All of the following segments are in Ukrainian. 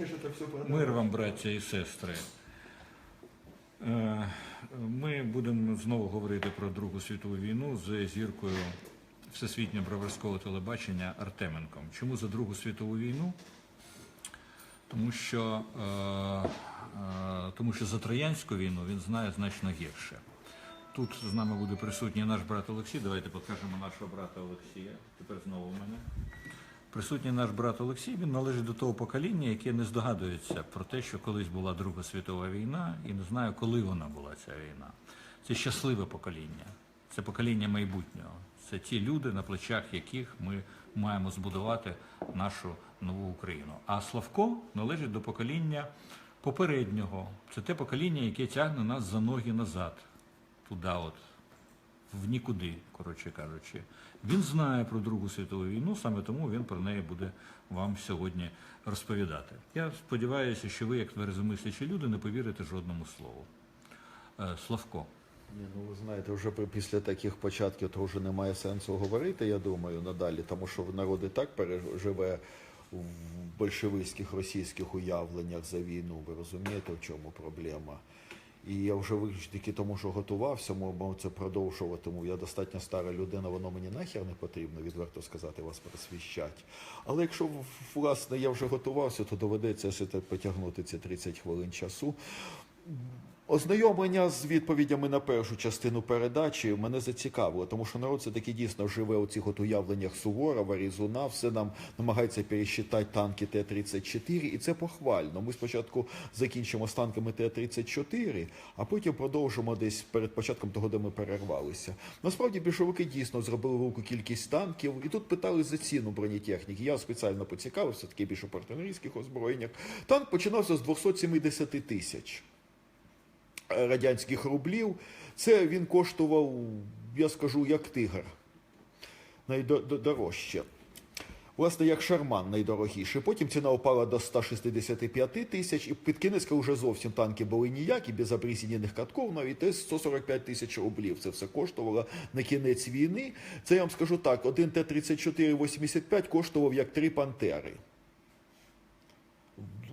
мне это все Мир вам, браття і сестри. Е, Ми будемо знову говорити про Другу світову війну з зіркою Всесвітнього броварського телебачення Артеменком. Чому за Другу світову війну? Тому що, е, е, тому що за Троянську війну він знає значно гірше. Тут з нами буде присутній наш брат Олексій. Давайте покажемо нашого брата Олексія. Тепер знову в мене. Присутній наш брат Олексій, він належить до того покоління, яке не здогадується про те, що колись була Друга світова війна, і не знає, коли вона була ця війна. Це щасливе покоління, це покоління майбутнього. Це ті люди, на плечах яких ми маємо збудувати нашу нову Україну. А Славко належить до покоління попереднього. Це те покоління, яке тягне нас за ноги назад, туди, от, в нікуди, коротше кажучи. Він знає про Другу світову війну, саме тому він про неї буде вам сьогодні розповідати. Я сподіваюся, що ви, як тверезомислячі люди, не повірите жодному слову. Е, Славко. Ні, ну ви знаєте, вже після таких початків то вже немає сенсу говорити, я думаю, надалі, тому що народ і так переживе в большевистських російських уявленнях за війну. Ви розумієте, в чому проблема? І я вже тільки тому, що готувався, мав це продовжуватиму. Я достатньо стара людина, воно мені нахер не потрібно, відверто сказати, вас просвіщать. Але якщо власне я вже готувався, то доведеться ще потягнути ці 30 хвилин часу. Ознайомлення з відповідями на першу частину передачі мене зацікавило, тому що народ все таки дійсно живе у цих от уявленнях Суворова, Різуна, все нам намагається пересчитати танки Т-34, і це похвально. Ми спочатку закінчимо з танками Т-34, а потім продовжимо десь перед початком того, де ми перервалися. Насправді більшовики дійсно зробили велику кількість танків, і тут питали за ціну бронетехніки. Я спеціально поцікавився, таке більше по артилерійських озброєннях. Танк починався з 270 тисяч радянських рублів. Це він коштував, я скажу, як тигр. Найдорожче. Власне, як шарман найдорогіше. Потім ціна упала до 165 тисяч, і під кінець, вже зовсім танки були ніякі, без обрізінених катков, навіть 145 тисяч рублів. Це все коштувало на кінець війни. Це я вам скажу так: один Т-34-85 коштував як три пантери.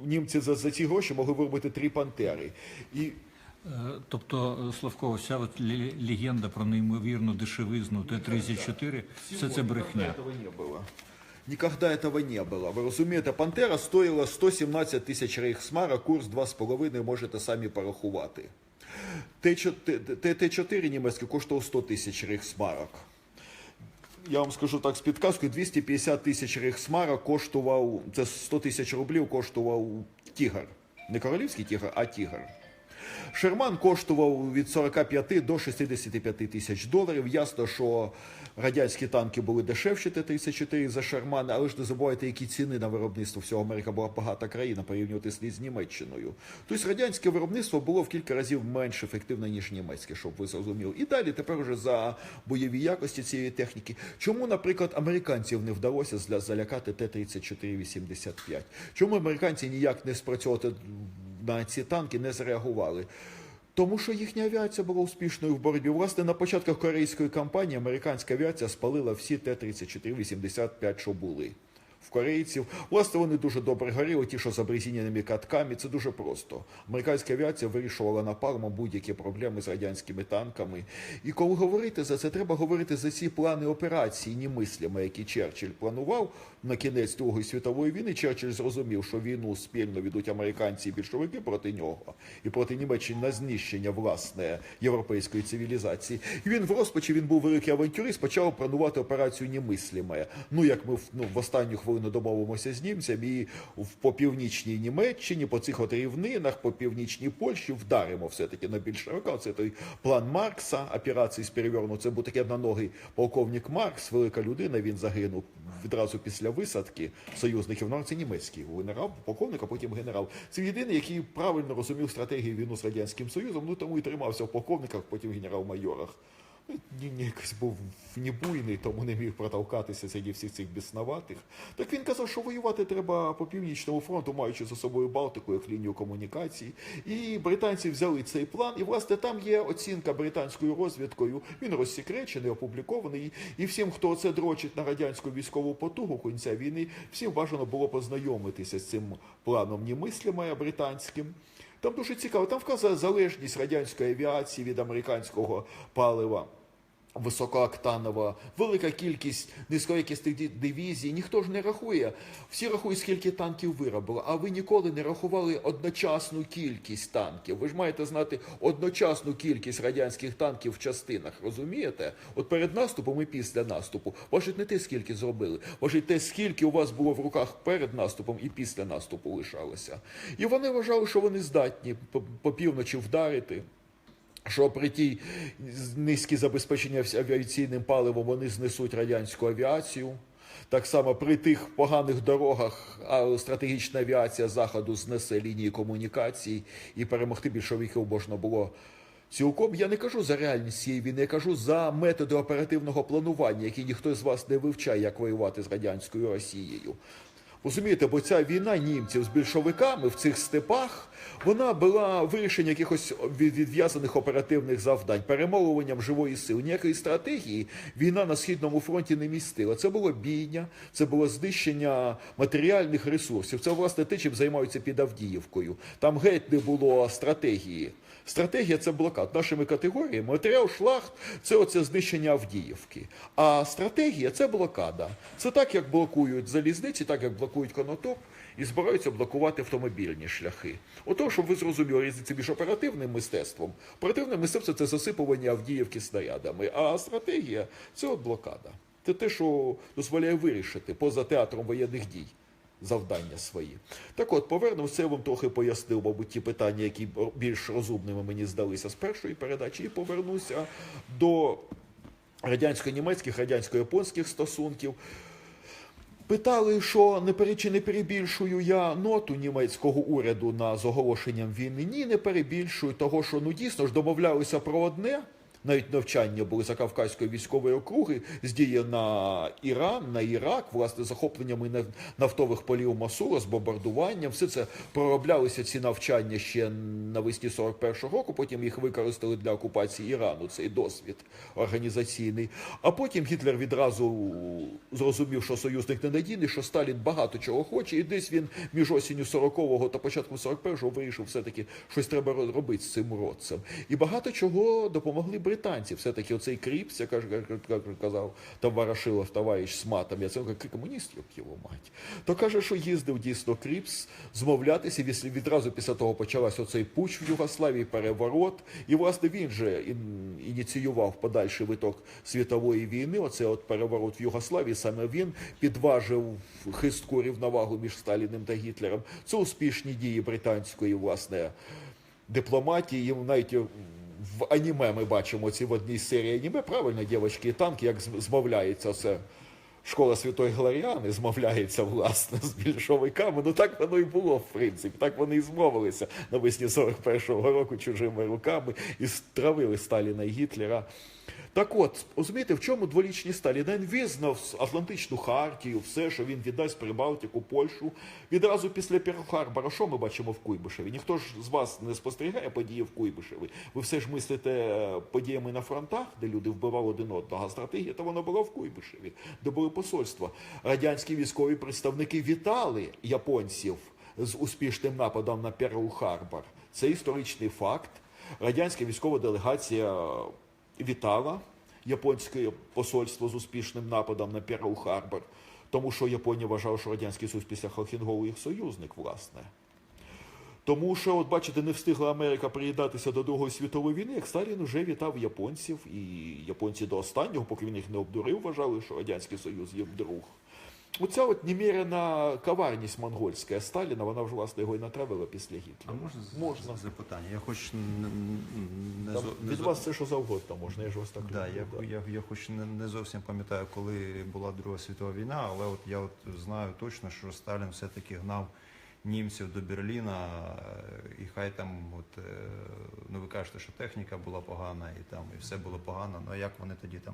Німці за, за ці гроші могли виробити три пантери. І Е, Тобто, е, Славко, вся от лі- легенда про неймовірну дешевизну Т-34, все це брехня. Этого не было. Никогда этого не было. Ви розумієте, Пантера стоїла 117 тисяч рейхсмара, курс 2,5 можете самі порахувати. Т-4 німецький коштував 100 тисяч рейхсмарок. Я вам скажу так з підказкою, 250 тисяч рейхсмара коштував, це 100 тисяч рублів коштував тігр. Не королівський тігр, а тігр. Шерман коштував від 45 до 65 тисяч доларів. Ясно, що радянські танки були дешевші Т-34 за Шерман, але ж не забувайте, які ціни на виробництво всього. Америка була багата країна порівнювати з Німеччиною. Тобто радянське виробництво було в кілька разів менш ефективне, ніж німецьке, щоб ви зрозуміли. І далі тепер вже за бойові якості цієї техніки. Чому, наприклад, американців не вдалося залякати Т-34-85? Чому американці ніяк не спрацьовувати на ці танки не зреагували? Тому що їхня авіація була успішною в боротьбі. Власне, на початках корейської кампанії американська авіація спалила всі Т-34-85, що були. В корейців. Власне, вони дуже добре горіли, ті, що з обрезіненими катками. Це дуже просто. Американська авіація вирішувала напалмом будь-які проблеми з радянськими танками. І коли говорити за це, треба говорити за ці плани операції немислими, які Черчилль планував на кінець Другої світової війни. Черчилль зрозумів, що війну спільно ведуть американці і більшовики проти нього і проти Німеччини на знищення власне європейської цивілізації. І він в розпачі він був великий авантюрист, почав планувати операцію немислиме. Ну як ми ну, в останню хвилину домовимося з німцями і в по північній Німеччині, по цих от рівнинах, по північній Польщі вдаримо все-таки на більшовика. Це той план Маркса, операції з переверну. Це був такий одноногий полковник Маркс, велика людина. Він загинув відразу після висадки союзників. Ну, це німецький генерал, полковник, а потім генерал. Це єдиний, який правильно розумів стратегію війну з радянським союзом. Ну тому і тримався в полковниках, потім генерал-майорах. Він якось був небуйний, тому не міг протолкатися серед всіх цих біснуватих. Так він казав, що воювати треба по північному фронту, маючи за собою Балтику як лінію комунікацій. І британці взяли цей план. І власне там є оцінка британською розвідкою. Він розсекречений, опублікований. І всім, хто це дрочить на радянську військову потугу кінця війни, всім бажано було познайомитися з цим планом немислимое британським. Там дуже цікаво. Там вказує залежність радянської авіації від американського палива. Високооктанова, велика кількість низькоякісних дивізій. Ніхто ж не рахує. Всі рахують, скільки танків виробили. А ви ніколи не рахували одночасну кількість танків. Ви ж маєте знати одночасну кількість радянських танків в частинах. Розумієте? От перед наступом і після наступу. Важить не те, скільки зробили. Важить те, скільки у вас було в руках перед наступом і після наступу лишалося. І вони вважали, що вони здатні по півночі вдарити що при тій низькій забезпечення авіаційним паливом вони знесуть радянську авіацію. Так само при тих поганих дорогах стратегічна авіація Заходу знесе лінії комунікацій і перемогти більшовиків можна було цілком. Я не кажу за реальність цієї війни, я кажу за методи оперативного планування, які ніхто з вас не вивчає, як воювати з радянською Росією. Розумієте, бо ця війна німців з більшовиками в цих степах, вона була вирішення якихось від- відв'язаних оперативних завдань, перемовуванням живої сили. Ніякої стратегії війна на східному фронті не містила. Це було бійня, це було знищення матеріальних ресурсів. Це власне те, чим займаються під Авдіївкою. Там геть не було стратегії. Стратегія це блокад. Нашими категоріями матеріал шляхт це оце знищення Авдіївки. А стратегія це блокада. Це так, як блокують залізниці, так як блокують конотоп і збираються блокувати автомобільні шляхи. Ото, щоб ви зрозуміли різницю між оперативним мистецтвом. Оперативне мистецтво це засипування Авдіївки снарядами, а стратегія це от блокада. Це те, що дозволяє вирішити поза театром воєнних дій завдання свої. Так от, повернув це я вам трохи пояснив, мабуть, ті питання, які більш розумними мені здалися з першої передачі, і повернуся до радянсько-німецьких, радянсько-японських стосунків. Питали, що не пере- чи не перебільшую я ноту німецького уряду на з оголошенням війни. Ні, не перебільшую того, що ну дійсно ж домовлялися про одне. Навіть навчання були за Кавказької військової округи з дії на Іран, на Ірак, власне, захопленнями нафтових полів Масура, з бомбардуванням. Все це пророблялися ці навчання ще навесні 41-го року. Потім їх використали для окупації Ірану. Цей досвід організаційний. А потім Гітлер відразу зрозумів, що союзник ненадійний, що Сталін багато чого хоче, і десь він між осінню 40-го та початком 41-го вирішив все-таки щось треба ро- робити з цим уродцем. І багато чого допомогли британці. Все-таки оцей Кріпс, як як- як казав там Ворошилов, товариш з матом, я це комуніст, йоб його мать. То каже, що їздив дійсно Кріпс змовлятися, відразу після того почався оцей пуч в Югославії, переворот. І, власне, він же ініціював подальший виток світової війни. Оце от переворот в Югославії. Саме він підважив хистку рівновагу між Сталіним та Гітлером. Це успішні дії британської, власне, дипломатії. Навіть в аніме ми бачимо ці в одній серії аніме. Правильно, дівчатки і танки, як змовляється це. Школа Святої Глоріани змовляється власне з більшовиками. Ну так воно і було, в принципі. Так вони і змовилися навесні 41-го року чужими руками і стравили Сталіна і Гітлера. Так от, розумієте, в чому дволічні Сталіна? Він визнав Атлантичну хартію, все, що він віддасть Прибалтику, Польщу. Відразу після Перл-Харбора, що ми бачимо в Куйбишеві? Ніхто ж з вас не спостерігає події в Куйбишеві. Ви все ж мислите е, подіями на фронтах, де люди вбивали один одного. А стратегія то вона була в Куйбишеві, де були посольства. Радянські військові представники вітали японців з успішним нападом на Перл-Харбор. Це історичний факт. Радянська військова делегація вітала японське посольство з успішним нападом на Перл-Харбор, тому що Японія вважала, що Радянський Союз після Хохінголу їх союзник, власне. Тому що, от бачите, не встигла Америка приєднатися до Другої світової війни, як Сталін вже вітав японців, і японці до останнього, поки він їх не обдурив, вважали, що Радянський Союз є друг. Оця от немірена коварність монгольська Сталіна, вона вже власне його і натравила після А можна, Можна. запитання? Я хоч н- н- не, Там зо- не від зо- вас все, що завгодно можна, я ж вас так Да, люблю, я, да. я, я хоч не, не зовсім пам'ятаю, коли була Друга світова війна, але от я от знаю точно, що Сталін все-таки гнав німців до Берліна, е, і хай там, от, е, ну ви кажете, що техніка була погана, і там і все було погано. Ну а як вони тоді там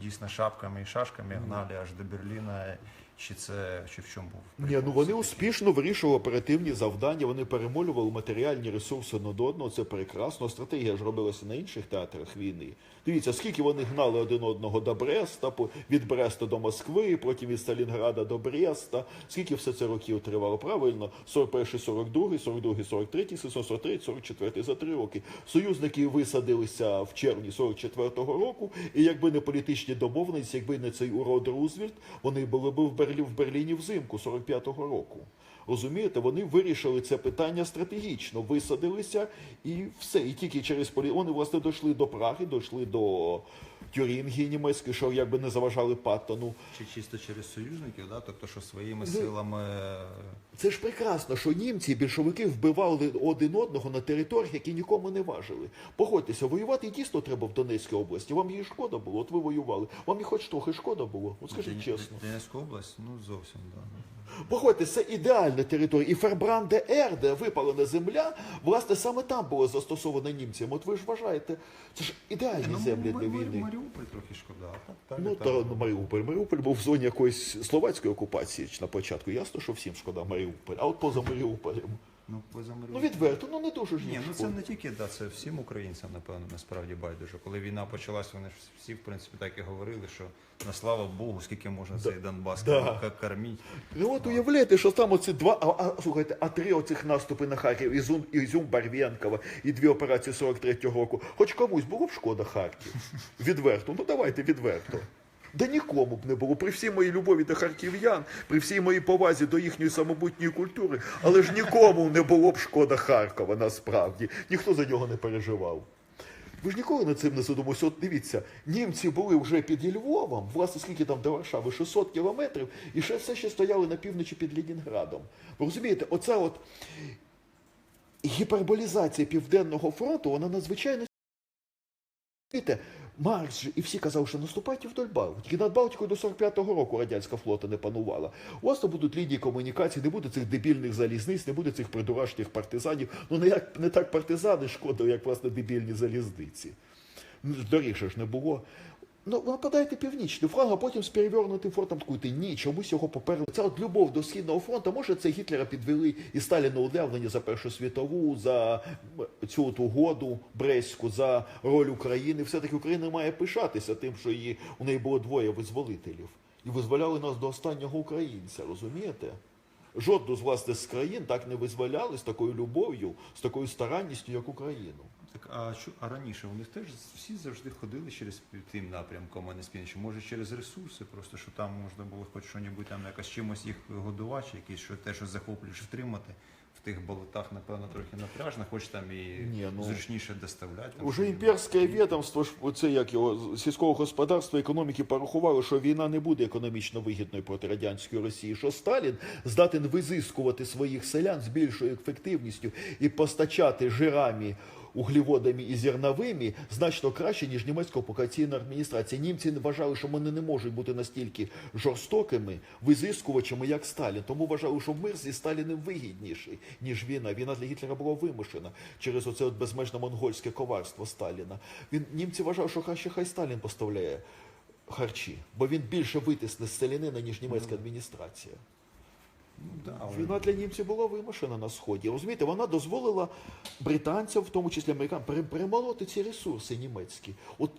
дійсно шапками і шашками гнали аж до Берліна? Чи це чи в чому був? Ні, ну вони успішно вирішували оперативні завдання, вони перемолювали матеріальні ресурси одного до одного. Це прекрасно. Стратегія ж робилася на інших театрах війни. Дивіться, скільки вони гнали один одного до Бреста, від Бреста до Москви, потім від Сталінграда до Бреста. Скільки все це років тривало? Правильно, 41, 42, 42, 43, 43, 44. За три роки. Союзники висадилися в червні 44-го року, і якби не політичні домовленості, якби не цей урод Рузвельт, вони були б в, Берлі, в Берліні взимку 45-го року. Розумієте, вони вирішили це питання стратегічно, висадилися і все. І тільки через полі... Вони власне дійшли до Праги, дійшли до Тюрінгії німецької, що якби не заважали Паттону. Чи чисто через союзників, да? тобто, що своїми силами е, Це ж прекрасно, що німці і більшовики вбивали один одного на територіях, які нікому не важили. Погодьтеся, воювати дійсно треба в Донецькій області. Вам її шкода було, от ви воювали. Вам і хоч трохи шкода було. От скажіть Дон- чесно. Донецька область, ну зовсім да. Погодьте, це ідеальна територія. І Фербранде Ерде, випалена земля, власне, саме там було застосовано німцям. От ви ж вважаєте, це ж ідеальні землі Ма- для війни. Маріуполь трохи шкода. так, так, Ну, так. та ну, Маріуполь. Маріуполь був в зоні якоїсь словацької окупації на початку. Ясно, що всім шкода Маріуполь. А от поза Маріуполем. Ну, Ну відверто, ну не дуже ж Ні, ну це не тільки да, це всім українцям, напевно, насправді байдуже. Коли війна почалась, вони ж всі, в принципі, так і говорили, що на слава Богу, скільки можна цей Донбас Да. кормити. Ну от уявляєте, що там оці два, а, а слухайте, а три оцих наступи на Харків, Ізюм, Ізюм Барвєнкова і дві операції 43-го року. Хоч комусь було б шкода Харків. Відверто, ну давайте відверто. Да нікому б не було. При всій моїй любові до харків'ян, при всій моїй повазі до їхньої самобутньої культури, але ж нікому не було б шкода Харкова насправді. Ніхто за нього не переживав. Ви ж ніколи над цим не задумувалися. От дивіться, німці були вже під Львовом, власне, скільки там до Варшави? 600 кілометрів, і ще все ще стояли на півночі під Ленінградом. Ви розумієте, оця от гіперболізація Південного фронту, вона надзвичайно Маркс же і всі казали, що наступайте вдоль Балтики. Над Балтикою до 45-го року радянська флота не панувала. У вас то будуть лінії комунікації, не буде цих дебільних залізниць, не буде цих придурашніх партизанів. Ну не як не так партизани шкодили, як власне дебільні залізниці. Доріше ж не було. Ну, нападайте північний фланг, а потім з перевернутим фронтом ткуйте. Ні, чомусь його поперли. Це от любов до східного фронту. Може, це Гітлера підвели і Сталіна удавлені за Першу світову, за цю от угоду Брестську, за роль України. Все-таки Україна має пишатися тим, що її, у неї було двоє визволителів. І визволяли нас до останнього українця, розумієте? Жодну з власне з країн так не визволяли з такою любов'ю, з такою старанністю, як Україну. Так, а, що, а раніше вони теж всі завжди ходили через тим напрямком, а не спільніше. Може через ресурси, просто що там можна було хоч щось там якось чимось їх годувати, чи якісь що те, що захоплюєш, втримати. В тих болотах, напевно, трохи напряжно, хоч там і Ні, ну, зручніше доставляти. там Уже імперське відомство ж це як його сільського господарства економіки порахувало, що війна не буде економічно вигідною проти радянської Росії. Що Сталін здатен визискувати своїх селян з більшою ефективністю і постачати жирами. Углеводами і зерновими значно краще, ніж німецька окупаційна адміністрація. Німці вважали, що вони не можуть бути настільки жорстокими визискувачами, як Сталін. Тому вважали, що мир зі Сталіним вигідніший, ніж війна. Війна для Гітлера була вимушена через оце от безмежне монгольське коварство Сталіна. Він німці вважали, що краще хай Сталін поставляє харчі, бо він більше витисне з селянина, ніж німецька адміністрація. Ну, але- Війна для німців була вимушена на сході. Розумієте, вона дозволила британцям, в тому числі американцям, перемолоти ці ресурси німецькі. От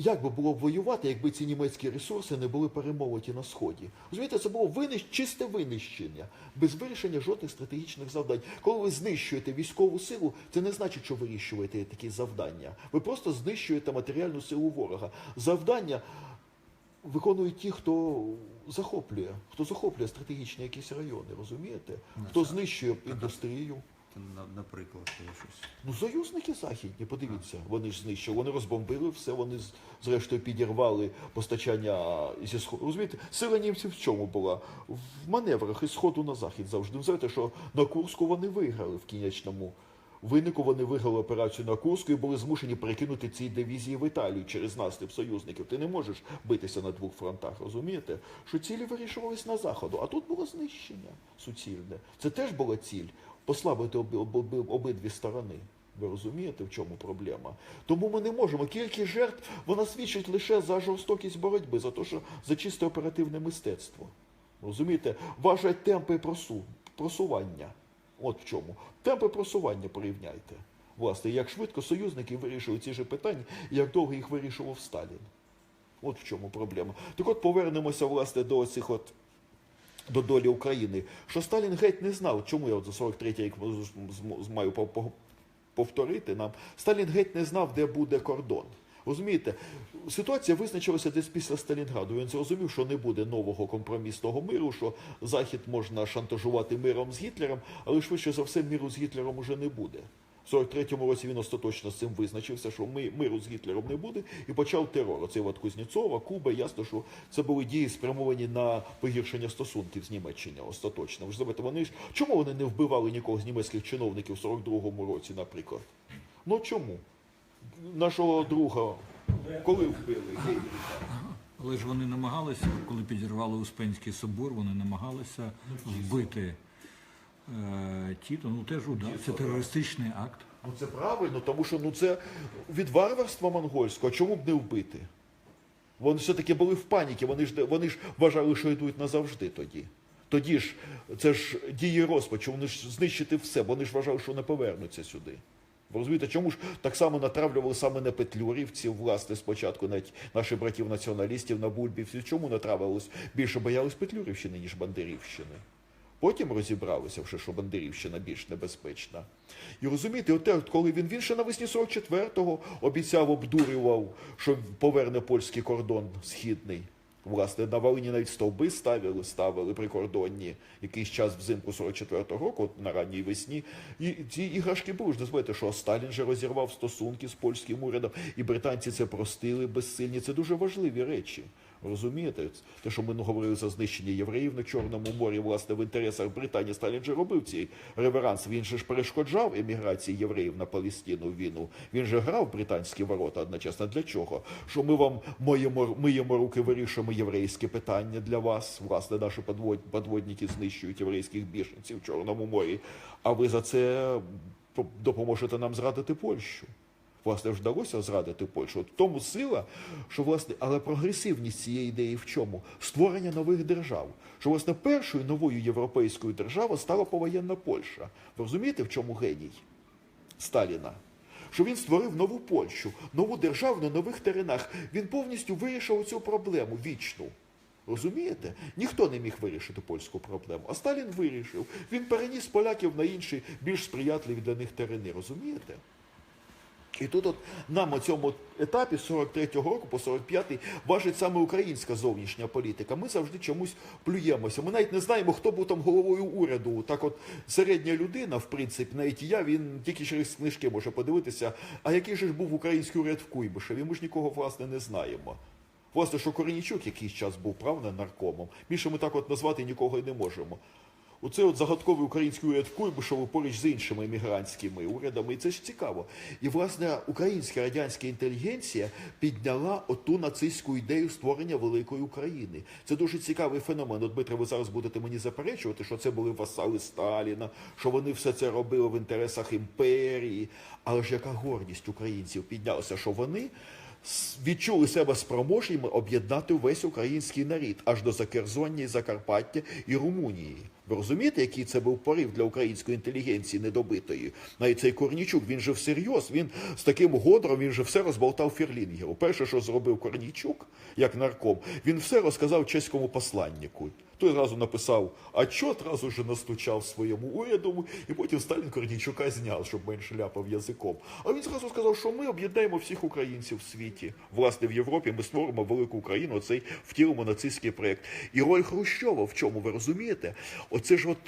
як би було б воювати, якби ці німецькі ресурси не були перемолоті на сході? Розумієте, це було винищ... чисте винищення, без вирішення жодних стратегічних завдань. Коли ви знищуєте військову силу, це не значить, що вирішуєте такі завдання. Ви просто знищуєте матеріальну силу ворога. Завдання виконують ті, хто захоплює, хто захоплює стратегічні якісь райони, розумієте? Хто знищує індустрію. Наприклад, щось. Ну, союзники західні, подивіться, вони ж знищили, вони розбомбили все, вони зрештою підірвали постачання зі сходу. Розумієте, сила німців в чому була? В маневрах із сходу на захід завжди. Ви знаєте, що на Курську вони виграли в кінечному винику вони виграли операцію на Курську і були змушені перекинути ці дивізії в Італію через наступ союзників. Ти не можеш битися на двох фронтах, розумієте? Що цілі вирішувались на заходу, а тут було знищення суцільне. Це теж була ціль послабити оби- оби- обидві сторони. Ви розумієте, в чому проблема? Тому ми не можемо. Кількість жертв вона свідчить лише за жорстокість боротьби, за те, що за чисте оперативне мистецтво. Розумієте, важать темпи просу, просування. От в чому. Темпи просування порівняйте. Власне, як швидко союзники вирішують ці ж питання, як довго їх вирішував Сталін. От в чому проблема. Так от повернемося, власне, до цих от до долі України, що Сталін геть не знав, чому я от за 43-й рік маю по- по- повторити нам. Сталін геть не знав, де буде кордон. Розумієте, ситуація визначилася десь після Сталінграду. Він зрозумів, що не буде нового компромісного миру, що Захід можна шантажувати миром з Гітлером, але швидше за все миру з Гітлером уже не буде. В 43-му році він остаточно з цим визначився, що ми, миру з Гітлером не буде, і почав терор. Оцей от Кузнєцова, Куба, ясно, що це були дії спрямовані на погіршення стосунків з Німеччиною остаточно. Ви ж знаєте, вони ж чому вони не вбивали нікого з німецьких чиновників в 42-му році, наприклад? Ну чому? Нашого друга коли вбили? Але ж вони намагалися, коли підірвали Успенський собор, вони намагалися вбити е, Тіто. Ну теж удар. Це терористичний акт. Ну це правильно, тому що ну це від варварства монгольського. Чому б не вбити? Вони все-таки були в паніці, вони ж, вони ж вважали, що йдуть назавжди тоді. Тоді ж це ж дії розпачу, вони ж знищити все, вони ж вважали, що не повернуться сюди. Ви розумієте, чому ж так само натравлювали саме на петлюрівців, власне, спочатку навіть наших братів-націоналістів на бульбівців. Чому натравились? Більше боялись Петлюрівщини, ніж Бандерівщини. Потім розібралися, вже, що Бандерівщина більш небезпечна. І розумієте, от, коли він, він ще навесні 44-го обіцяв, обдурював, що поверне польський кордон східний. Власне, на Волині навіть стовби ставили, ставили прикордонні якийсь час взимку 44-го року, на ранній весні. І ці іграшки були ж дозвольте, що Сталін же розірвав стосунки з польським урядом, і британці це простили безсильні. Це дуже важливі речі. Розумієте, те, що ми ну, говорили за знищення євреїв на Чорному морі, власне, в інтересах Британії Сталін же робив цей реверанс. Він же ж перешкоджав еміграції євреїв на Палестину війну. Він же грав британські ворота одночасно. Для чого? Що ми вам моємо, миємо руки, вирішуємо єврейське питання для вас. Власне, наші подвод, подводники знищують єврейських біженців в Чорному морі. А ви за це по- допоможете нам зрадити Польщу. Власне, ж вдалося зрадити Польщу. От тому сила, що власне, але прогресивність цієї ідеї в чому? Створення нових держав. Що власне першою новою європейською державою стала повоєнна Польща. Ви розумієте, в чому геній Сталіна? Що він створив нову Польщу, нову державу на нових теренах. Він повністю вирішив цю проблему вічну. Розумієте? Ніхто не міг вирішити польську проблему, а Сталін вирішив. Він переніс поляків на інші більш сприятливі для них терени. Розумієте? І тут от нам у цьому етапі з 43-го року по 45-й важить саме українська зовнішня політика. Ми завжди чомусь плюємося. Ми навіть не знаємо, хто був там головою уряду. Так от середня людина, в принципі, навіть я, він тільки через книжки може подивитися, а який же ж був український уряд в Куйбишеві? Ми ж нікого, власне, не знаємо. Власне, що Коренічук якийсь час був, правда, наркомом. Більше ми так от назвати нікого і не можемо. Оце от загадковий український уряд в Куйбишеву поруч з іншими емігрантськими урядами, і це ж цікаво. І власне українська радянська інтелігенція підняла оту нацистську ідею створення великої України. Це дуже цікавий феномен. От Дмитре, ви зараз будете мені заперечувати, що це були васали Сталіна, що вони все це робили в інтересах імперії. Але ж яка гордість українців піднялася, що вони відчули себе спроможніми об'єднати весь український нарід аж до Закерзоння, Закарпаття і Румунії. Ви розумієте, який це був порив для української інтелігенції недобитої? Навіть цей Корнічук, він же всерйоз, він з таким годром, він же все розболтав Ферлінгеру. Перше, що зробив Корнічук, як нарком, він все розказав чеському посланнику. Той зразу написав отчет, разу же настучав своєму уряду, і потім Сталін Корнійчука зняв, щоб менше ляпав язиком. А він зразу сказав, що ми об'єднаємо всіх українців в світі. Власне, в Європі ми створимо велику Україну, цей втілимо нацистський проєкт. І роль Хрущова в чому, ви розумієте? Оце ж от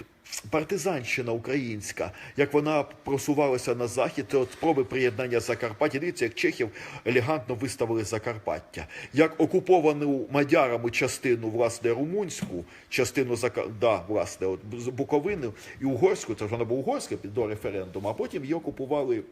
партизанщина українська, як вона просувалася на захід, от спроби приєднання Закарпаття. Дивіться, як Чехів елегантно виставили Закарпаття, як окуповану мадярами частину власне румунську, частину да, власне, от з Буковини і Угорську, це ж вона була угорська до референдуму, а потім її окупували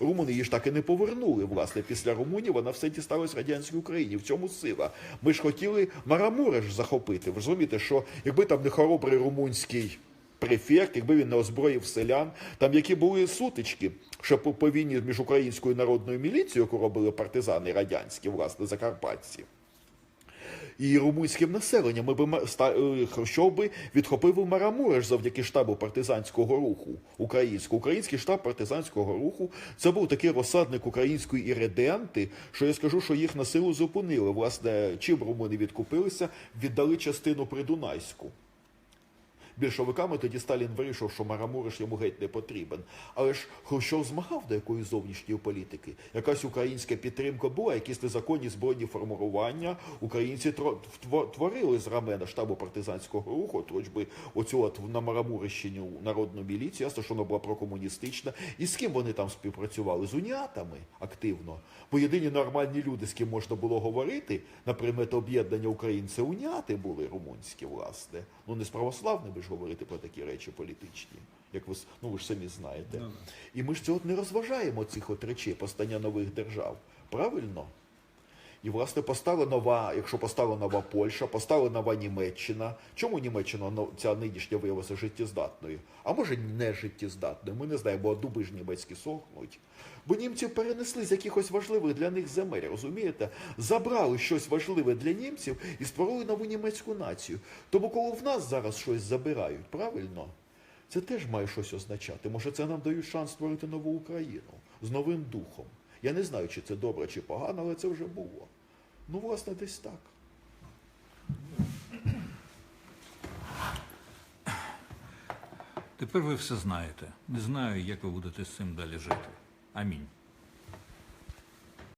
румуни. Її ж так і не повернули. Власне, після Румунії вона все дісталась радянській Україні. В цьому сила. Ми ж хотіли Марамуреш захопити. Ви розумієте, що якби там не хоробрий румунський префект, якби він не озброїв селян, там які були сутички, що по, по війні між українською народною міліцією, яку робили партизани радянські, власне, закарпатці. І румунським населенням ми би е, Хрущов би відхопив Марамуреш завдяки штабу партизанського руху українського. Український штаб партизанського руху це був такий розсадник української іриденти, що я скажу, що їх на силу зупинили. Власне, чим румуни відкупилися, віддали частину придунайську більшовиками, тоді Сталін вирішив, що Марамуриш йому геть не потрібен. Але ж Хрущов змагав до якоїсь зовнішньої політики. Якась українська підтримка була, якісь незаконні збройні формування. Українці творили з рамена штабу партизанського руху, хоч би оцю на Марамурищині народну міліцію, ясно, що вона була прокомуністична. І з ким вони там співпрацювали? З уніатами активно. Бо єдині нормальні люди, з ким можна було говорити на предмет об'єднання України, це уніати були румунські, власне. Ну не з православними ж говорити про такі речі політичні, як ви ну ви ж самі знаєте. І ми ж цього не розважаємо цих от речей, постання нових держав. Правильно? І, власне, постала нова, якщо постала нова Польща, постала нова Німеччина. Чому Німеччина ну, ця нинішня виявилася життєздатною? А може не життєздатною? Ми не знаємо, бо дуби ж німецькі сохнуть. Бо німців перенесли з якихось важливих для них земель, розумієте? Забрали щось важливе для німців і створили нову німецьку націю. Тому коли в нас зараз щось забирають, правильно? Це теж має щось означати. Може, це нам дають шанс створити нову Україну з новим духом. Я не знаю, чи це добре, чи погано, але це вже було. Ну, власне, десь так. Тепер ви все знаєте. Не знаю, як ви будете з цим далі жити. Амінь.